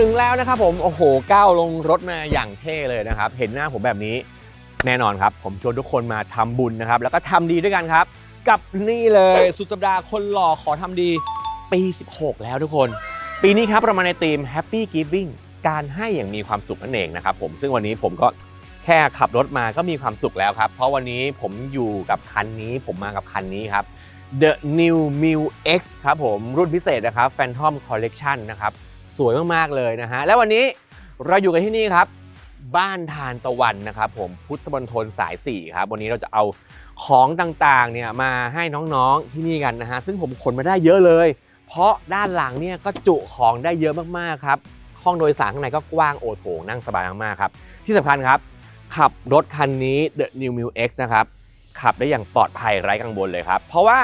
ถึงแล้วนะครับผม โอ้โห ก้าวลงรถมาอย่างเท่เลยนะครับ เห็นหน้าผมแบบนี้แน่นอนครับ ผมชวนทุกคนมาทำบุญนะครับ แล้วก็ทำดีด้วยกันครับ กับนี่เลยสุดสัปดาห์คนหล่อขอทำดีปี 16 แล้วทุกคน ปีนี้ครับเรามาในธีม Happy Giving การให้อย่างมีความสุขนั่นเองนะครับผมซึ่งวันนี้ผมก็แค่ขับรถมาก็มีความสุขแล้วครับ เพราะวันนี้ผมอยู่กับคันนี้ ผมมากับคันนี้ครับ The New m i l X ครับผมรุ่นพิเศษนะครับ Phantom Collection นะครับ สวยมากๆเลยนะฮะ แล้ววันนี้เราอยู่กันที่นี่ครับ บ้านทานตะวันนะครับผมพุทธมณฑลสาย 4 ครับ วันนี้เราจะเอาของต่างๆเนี่ยมาให้น้องๆที่นี่กันนะฮะ ซึ่งผมขนมาได้เยอะเลย เพราะด้านหลังเนี่ยก็จุของได้เยอะมากๆครับ ห้องโดยสารข้างในก็กว้างโอโถงนั่งสบายมากๆครับ ที่สำคัญครับ ขับรถคันนี้ The New m i l X นะครับขับได้อย่างปลอดภัยไร้กังวลเลยครับ เพราะว่า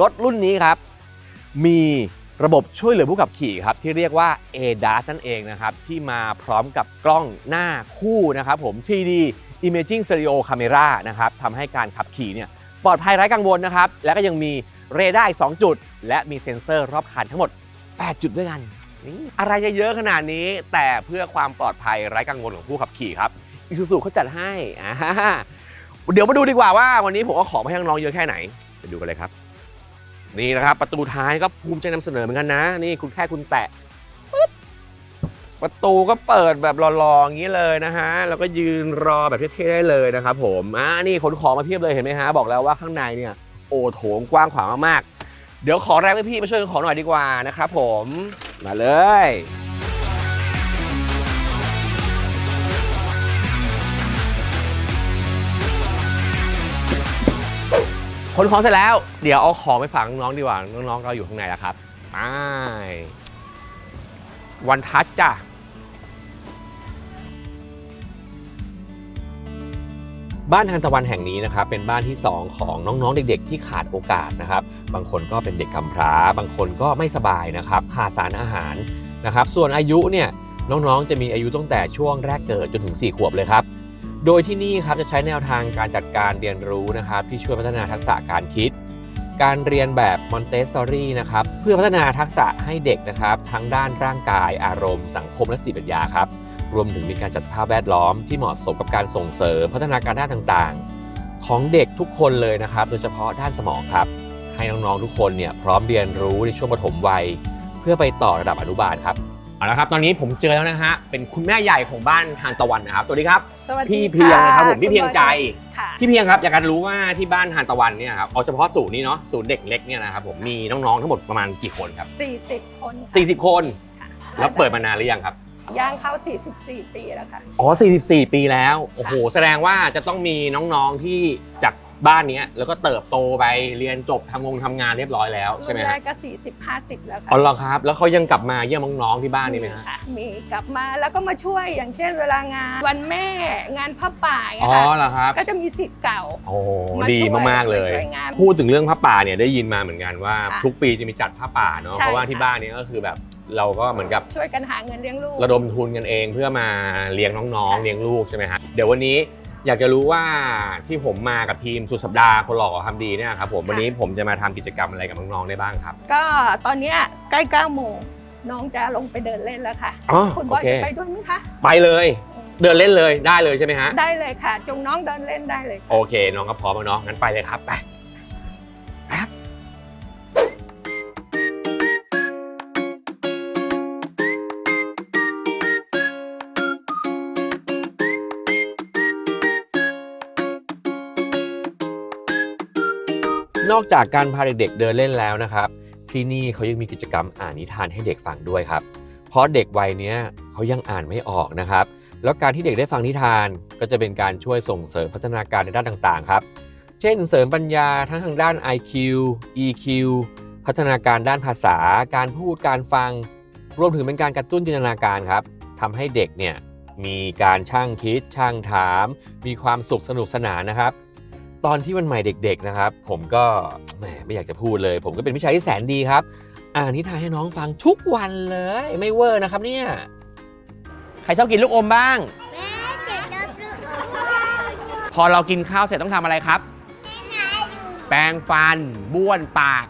รถรุ่นนี้ครับ มี ระบบช่วยเหลือผู้ขับขี่ครับที่เรียกว่า ADAS นั่นเองนะครับที่มาพร้อมกับกล้องหน้าคู่นะครับผม 3D Imaging Stereo Camera นะครับทำให้การขับขี่เนี่ยปลอดภัยไร้กังวลนะครับ แล้วก็ยังมีเรดาร์อีก2จุด และมีเซ็นเซอร์รอบคันทั้งหมด 8 จุดด้วยกันนี่อะไรจะเยอะขนาดนี้ แต่เพื่อความปลอดภัยไร้กังวลของผู้ขับขี่ครับอิซูซูเขาจัดให้อ่าเดี๋ยวมาดูดีกว่าว่าวันนี้ผมเอาของมาให้น้องเยอะแค่ไหนไปดูกันเลยครับ นี่นะครับประตูท้ายก็ภูมิใจนำเสนอเหมือนกันนะ นี่คุณแค่คุณแตะปึ๊บประตูก็เปิดแบบรอๆอย่างนี้เลยนะฮะแล้วก็ยืนรอแบบเท่ๆได้เลยนะครับผมอ่านี่ขนของมาเพียบเลยเห็นไหมฮะบอกแล้วว่าข้างในเนี่ยโอโถงกว้างขวางมากๆเดี๋ยวขอแรงพี่ๆมาช่วยขนของหน่อยดีกว่านะครับผมมาเลย ขนของเสร็จแล้ว เดี๋ยวเอาของไปฝากน้องๆดีกว่า น้องๆก็อยู่ข้างในแล้วครับไปวันทัชจ้ะบ้านทานตะวันแห่งนี้นะครับเป็นบ้านที่ 2 ของน้องๆเด็ก ๆ ที่ขาดโอกาสนะครับ บางคนก็เป็นเด็กกำพร้า บางคนก็ไม่สบายนะครับขาดสารอาหารนะครับ ส่วนอายุเนี่ยน้องๆจะมีอายุตั้งแต่ช่วงแรกเกิดจนถึง 4 ขวบเลยครับ โดยที่นี่ครับจะใช้แนวทางการจัดการเรียนรู้นะครับที่ช่วยพัฒนาทักษะการคิด การเรียนแบบมอนเตสซอรี่นะครับเพื่อพัฒนาทักษะให้เด็กนะครับทั้งด้านร่างกาย อารมณ์ สังคมและสติปัญญาครับรวมถึงมีการจัดสภาพแวดล้อมที่เหมาะสมกับการส่งเสริมพัฒนาการด้านต่างๆ ของเด็กทุกคนเลยนะครับ โดยเฉพาะด้านสมองครับ ให้น้องๆทุกคนเนี่ยพร้อมเรียนรู้ในช่วงปฐมวัย เพื่อไปต่อระดับอนุบาลครับเอาละครับ ตอนนี้ผมเจอแล้วนะฮะเป็นคุณแม่ใหญ่ของบ้านทานตะวันนะครับสวัสดีครับ สวัสดีพี่เพียงนะครับผมะพี่เพียงใจค่ะพี่เพียงครับอยากจะรู้ว่าที่บ้านทานตะวันเนี่ยครับเอาเฉพาะศูนย์นี้เนาะศูนย์เด็กเล็กเนี่ยนะครับผมมีน้องๆทั้งหมดประมาณกี่คนครับ 40 คนค่ะ40 คนค่ะแล้วเปิดมานานหรือยังครับย่างเข้า 44 ปีแล้วค่ะ อ๋อ 44 ปีแล้ว โอ้โห แสดงว่าจะต้องมีน้องๆ ที่จาก บ้านเนี้ยแล้วก็เติบโตไปเรียนจบทำงงทำงานเรียบร้อยแล้วใช่ไหมรุ่นแรฮะกก็40 50แล้วค่ะ อ๋อเหรอครับ แล้วเขายังกลับมาเยี่ยมน้องๆที่บ้านนี่ไหมฮะ ค่ะมีกลับมาแล้วก็มาช่วยอย่างเช่นเวลางานวันแม่งานพ่อป่าอย่างอ๋เงี้อยค่ะเหรอครับ ก็จะมีสิทธิ์เก่า โอ้มาดีช่วยมากๆเลย มาช่วยงานพูดถึงเรื่องผ้าป่าเนี่ยได้ยินมาเหมือนกันว่า ค่ะทุกปีจะมีจัดผ้าป่าเนาะใช่เพราะว่าที่ค่ะบ้านเนี้ก็คือแบบเราก็เหมือนกับช่วยกันหาเงินเลี้ยงลูก ระดมทุนกันเองเพื่อมาเลี้ยงน้องๆเลี้ยงลูกใช่ไหมฮะเดี๋ยววันนี้ อยากจะรู้ว่าที่ผมมากับทีมสุดสัปดาห์คนหล่อทำดีเนี่ยครับผมวันนี้ผมจะมาทำกิจกรรมอะไรกับน้องๆได้บ้างครับ ก็ตอนเนี้ยใกล้9โมงน้องจะลงไปเดินเล่นแล้วค่ะ อ๋อคุณบโออยเค จะไปด้วยไหมคะไปเลย เดินเล่นเลยได้เลยใช่ไหมฮะได้เลยค่ะ จงน้องเดินเล่นได้เลย โอเค น้องก็พร้อมแล้วเนาะงั้นไปเลยครับไป นอกจากการพาเด็กๆเดินเล่นแล้วนะครับ ที่นี่เขายังมีกิจกรรมอ่านนิทานให้เด็กฟังด้วยครับ เพราะเด็กวัยนี้เขายังอ่านไม่ออกนะครับ แล้วการที่เด็กได้ฟังนิทานก็จะเป็นการช่วยส่งเสริมพัฒนาการในด้านต่างๆครับ เช่น เสริมปัญญาทั้งทางด้าน IQ EQ พัฒนาการด้านภาษา การพูดการฟัง รวมถึงเป็นการกระตุ้นจินตนาการครับทำให้เด็กเนี่ยมีการช่างคิดช่างถาม มีความสุขสนุกสนานนะครับ ตอนที่วันใหม่เด็ก ๆนะครับ ผมก็แหมไม่อยากจะพูดเลย ผมก็เป็นวิชายที่แสนดีครับ อ่านนิทานให้น้องฟังทุกวันเลย ไม่เวอร์นะครับเนี่ย ใครชอบกินลูกอมบ้างแม่เจ็บแล้วลูกพอเรากินข้าวเสร็จต้องทำอะไรครับ แปรงฟันบ้วนปาก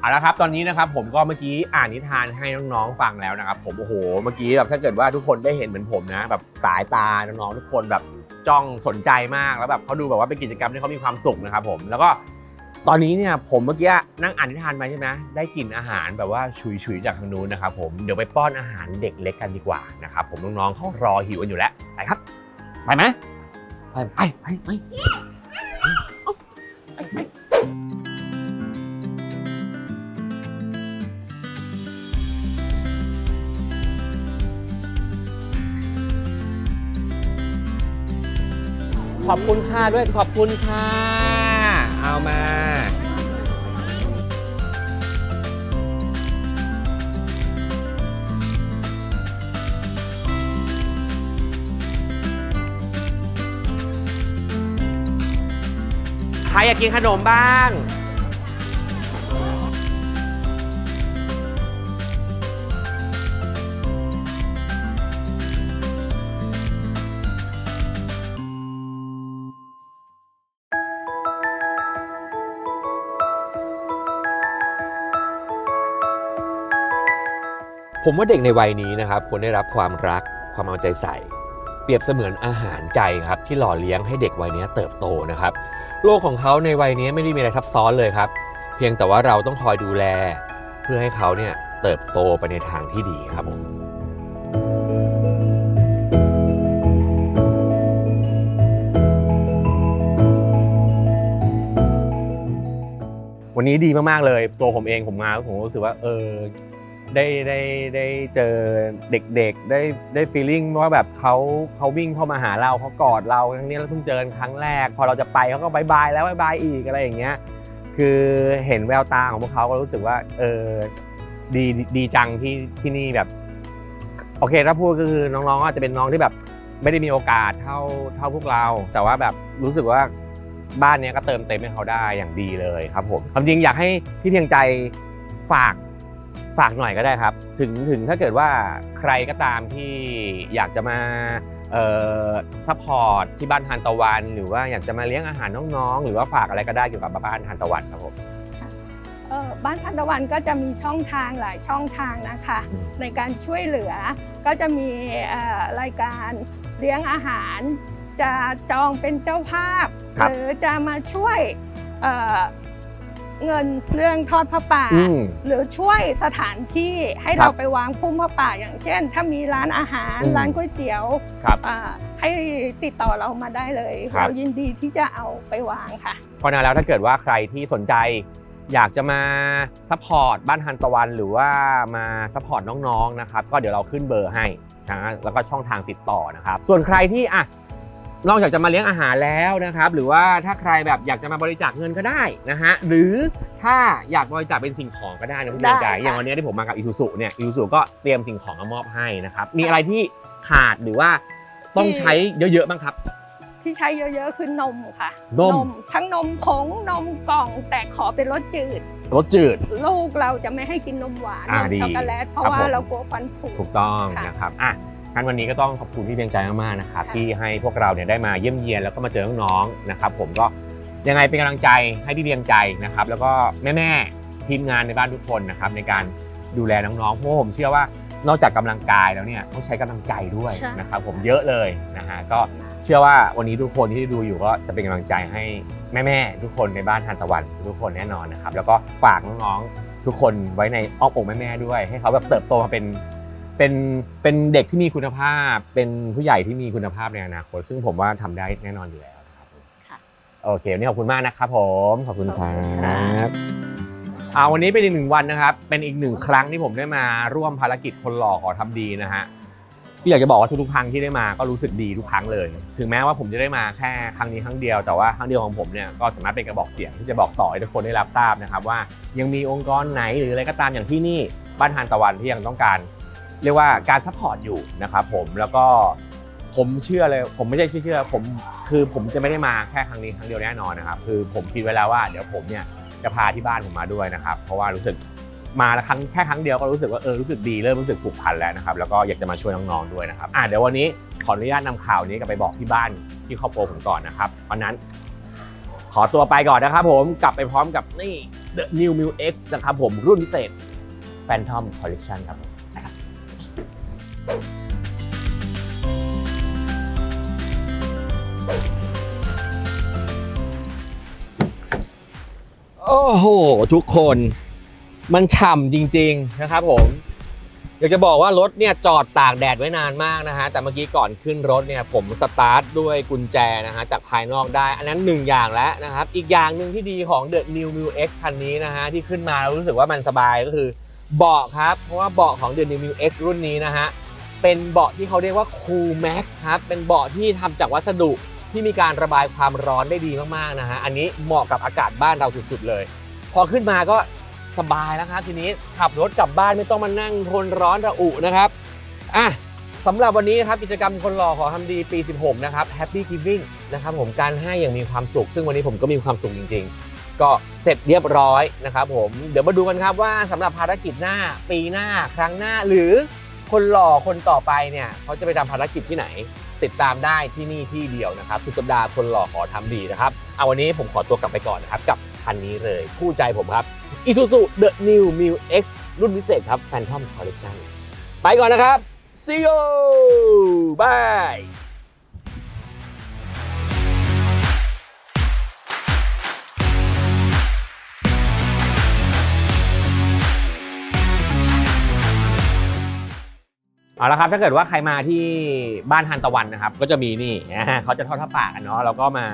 เอาละครับตอนนี้นะครับผมก็เมื่อกี้อ่านนิทานให้น้องๆฟังแล้วนะครับผมโอ้โหเมื่อกี้แบบถ้าเกิดว่าทุกคนได้เห็นเหมือนผมนะ แบบสายตาน้องๆทุกคนแบบจ้องสนใจมากแล้วแบบเขาดูแบบว่าเป็นกิจกรรมที่เขามีความสุขนะครับผมแล้วก็ตอนนี้เนี่ยผมเมื่อกี้นั่งอ่านนิทานไปใช่ไหมได้กลิ่นอาหารแบบว่าฉุยๆจากทางนู้นนะครับผมเดี๋ยวไปป้อนอาหารเด็กเล็กกันดีกว่านะครับผมน้องๆเขารอหิวกันอยู่แล้วไปครับไปไหมไปไปไปไปไปไป อบคุณค่ะด้วยขอบคุณค่ะ เอามาใครอยากกินขนมบ้าง ผมว่าเด็กในวัยนี้นะครับควรได้รับความรักความเอาใจใส่ เปรียบเสมือนอาหารใจครับที่หล่อเลี้ยงให้เด็กวัยนี้เติบโตนะครับ โลกของเขาในวัยนี้ไม่ได้มีอะไรซับซ้อนเลยครับ เพียงแต่ว่าเราต้องคอยดูแล เพื่อให้เขาเนี่ยเติบโตไปในทางที่ดีครับผมวันนี้ดีมากๆเลย ตัวผมเองผมมาผมรู้สึกว่าเออ ได้ได้ได้เจอเด็กๆ ได้ได้ฟีลลิ่งว่าแบบเขาเขาวิ่งเข้ามาหาเราเขากอดเราครั้งนี้เราเพิ่งเจอกันครั้งแรก พอเราจะไปเขาก็บายบายแล้วบายบายอีกอะไรอย่างเงี้ยคือเห็นแววตาของพวกเขาก็รู้สึกว่าเออดีดีจังที่ที่นี่แบบ โอเคถ้าพูดก็คือน้องๆอาจจะเป็นน้องที่แบบไม่ได้มีโอกาสเท่าเท่าพวกเรา แต่ว่าแบบรู้สึกว่าบ้านเนี้ยก็เติมเต็มให้เขาได้อย่างดีเลยครับผมความจริงอยากให้พี่เพียงใจฝาก ฝากหน่อยก็ได้ครับ ถึงถึงถ้าเกิดว่าใครก็ตามที่อยากจะมาเอ่อซัพพอร์ตที่บ้านทานตะวัน หรือว่าอยากจะมาเลี้ยงอาหารน้องๆ หรือว่าฝากอะไรก็ได้เกี่ยวกับบ้านทานตะวันครับผมเอ่อบ้านทันตะวันก็จะมีช่องทางหลายช่องทางนะคะอืมในการช่วยเหลือก็จะมีเอ่อรายการเลี้ยงอาหาร จะจองเป็นเจ้าภาพครับหรือจะมาช่วย เอ่อเงินเรื่องทอดผ้าป่า อืมหรือช่วยสถานที่ให้ครับเราไปวางพุ่มผ้าป่า อย่างเช่น ถ้ามีร้านอาหารอืมร้านก๋วยเตี๋ยวครับอ่าให้ติดต่อเรามาได้เลยครับ เรายินดีที่จะเอาไปวางค่ะ เพราะฉะนั้นแล้วถ้าเกิดว่าใครที่สนใจ อยากจะมาซัพพอร์ตบ้านทานตะวัน หรือว่ามาซัพพอร์ตน้องๆนะครับก็เดี๋ยวเราขึ้นเบอร์ให้นะแล้วก็ช่องทางติดต่อนะครับ ส่วนใครที่อะ นอกจากจะมาเลี้ยงอาหารแล้วนะครับ หรือว่าถ้าใครแบบอยากจะมาบริจาคเงินก็ได้นะฮะหรือถ้าอยากบริจาคเป็นสิ่งของก็ได้นะพี่เพียงใจได้ค่ะอย่างวันนี้ที่ผมมากับอีทูสุเนี่ยอีทูสุก็เตรียมสิ่งของมามอบให้นะครับมีอะไรที่ขาดหรือว่าต้องใช้เยอะๆบ้างครับ ที่ใช้เยอะๆคือนมค่ะนมทั้งนมผงนมกล่องแต่ขอเป็นรสจืดรสจืด ลูกเราจะไม่ให้กินนมหวานอ่านมดีช็อกโกแลตเพราะครับว่าผมเรากลัวฟันผุถูกต้องค่ะนะครับอะ งั้นวันนี้ก็ต้องขอบคุณพี่เพียงใจมากๆนะครับค่ะที่ให้พวกเราเนี่ยได้มาเยี่ยมเยียนแล้วก็มาเจอน้องๆนะครับ ผมก็ยังไงเป็นกำลังใจให้พี่เพียงใจนะครับ แล้วก็แม่ๆทีมงานในบ้านทุกคนนะครับในการดูแลน้องๆเพราะว่าผมเชื่อว่านอกจากกำลังกายแล้วเนี่ยต้องใช้กำลังใจด้วยใช่ นะครับผมเยอะเลยนะฮะก็เชื่อว่าวันนี้ทุกคนที่ดูอยู่ก็จะเป็นกำลังใจให้แม่ๆทุกคนในบ้านทานตะวันทุกคนแน่นอนนะครับแล้วก็ฝากน้องๆทุกคนไว้ในอ้อมอกแม่ๆด้วย ให้เขาแบบเติบโตมาเป็น เป็นเป็นเด็กที่มีคุณภาพ เป็นผู้ใหญ่ที่มีคุณภาพในอนาคต ซึ่งผมว่าทำได้แน่นอนอยู่แล้วนะครับผมค่ะโอเควันนี้ขอบคุณมากนะครับผมขอบคุณคขรัอบคุณค่ะบอ่าวันนี้เป็นอีกหนึ่งวันนะครับ เป็นอีกหนึ่งครั้งที่ผมได้มาร่วมภารกิจคนหล่อขอทำดีนะฮะพี่อยากจะบอกว่าทุกๆครั้งที่ได้มาก็รู้สึกดีทุกครั้งเลย ถึงแม้ว่าผมจะได้มาแค่ครั้งนี้ครั้งเดียวแต่ว่าครั้งเดียวของผมเนี่ยก็สามารถเป็นกระบอกเสียงที่จะบอกต่อให้ทุกคนได้รับทราบนะครับว่า ยังมีองค์กรไหนหรืออะไรก็ตามอย่างที่นี่บ้านทานตะวันที่ยังต้องการ เรียกว่าการซัพพอร์ตอยู่นะครับผมแล้วก็ผมเชื่อเลย ผมไม่ใช่เชื่อผมคือผมจะไม่ได้มาแค่ครั้งนี้ครั้งเดียวแน่นอนนะครับ คือผมคิดไว้แล้วว่าเดี๋ยวผมเนี่ยจะพาที่บ้านผมมาด้วยนะครับ เพราะว่ารู้สึกมาแล้วครั้งแค่ครั้งเดียวก็รู้สึกว่าเออรู้สึกดีเริ่มรู้สึกผูกพันแล้วนะครับแล้วก็อยากจะมาช่วยน้องๆด้วยนะครับอะเดี๋ยววันนี้ขออนุญาตนำข่าวนี้กลับไปบอกที่บ้านที่ครอบครัวผมก่อนนะครับเพราะนั้น ขอตัวไปก่อนนะครับ ผมกลับไปพร้อมกับนี่ The New m i l X นะครับผมรุ่นพิเศษ Phantom Collection ครับ โอ้โห ทุกคนมันฉ่ำจริง ๆ นะครับผม อยากจะบอกว่ารถเนี่ยจอดตากแดดไว้นานมากนะฮะ แต่เมื่อกี้ก่อนขึ้นรถเนี่ยผมสตาร์ทด้วยกุญแจนะฮะ จากภายนอกได้ อันนั้นหนึ่งอย่างแล้วนะครับ อีกอย่างหนึ่งที่ดีของ The New m i l X คันนี้นะฮะ ที่ขึ้นมาแล้วรู้สึกว่ามันสบายก็คือเบาะครับ เพราะว่าเบาะของ The New m i l X รุ่นนี้นะฮะ เป็นเบาะที่เขาเรียกว่า Cool Max ครับ เป็นเบาะที่ทำจากวัสดุที่มีการระบายความร้อนได้ดีมากๆนะฮะ อันนี้เหมาะกับอากาศบ้านเราสุดๆเลย พอขึ้นมาก็สบายแล้วครับทีนี้ขับรถกลับบ้านไม่ต้องมานั่งทนร้อนระอุนะครับ อะสำหรับวันนี้นะครับกิจกรรมคนหล่อขอทำดีปี 16 นะครับ Happy Giving นะครับผมการให้อย่างมีความสุข ซึ่งวันนี้ผมก็มีความสุขจริง ๆ ก็เสร็จเรียบร้อยนะครับผมเดี๋ยวมาดูกันครับว่าสำหรับภารกิจหน้าปีหน้าครั้งหน้าหรือ คนหล่อคนต่อไปเนี่ยเขาจะไปทำภารกิจที่ไหน ติดตามได้ที่นี่ที่เดียวนะครับ สุดสัปดาห์คนหล่อขอทำดีนะครับเอาวันนี้ผมขอตัวกลับไปก่อนนะครับ กับคันนี้เลยคู่ใจผมครับ Isuzu The New m i l X รุ่นพิเศษครับ Phantom Collection ไปก่อนนะครับ see you bye เอาละครับถ้าเกิดว่าใครมาที่บ้านทานตะวันนะครับ ก็จะมีนี่เขาจะทอดผ้าป่ากันเนาะแล้วก็มา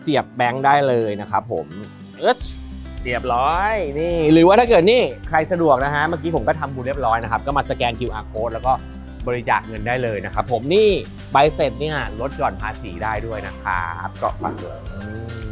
เสียบแบงค์ได้เลยนะครับผมเอยเรียบร้อยนี่หรือว่าถ้าเกิดนี่ใครสะดวกนะฮะเมื่อกี้ผมก็ทำบุญเรียบร้อยนะครับก็มาสแกน QR code แล้วก็บริจาคเงินได้เลยนะครับผมนี่ใบเสร็จเนี่ยลดหย่อนภาษีได้ด้วยนะครับก็ฝากเลยอืม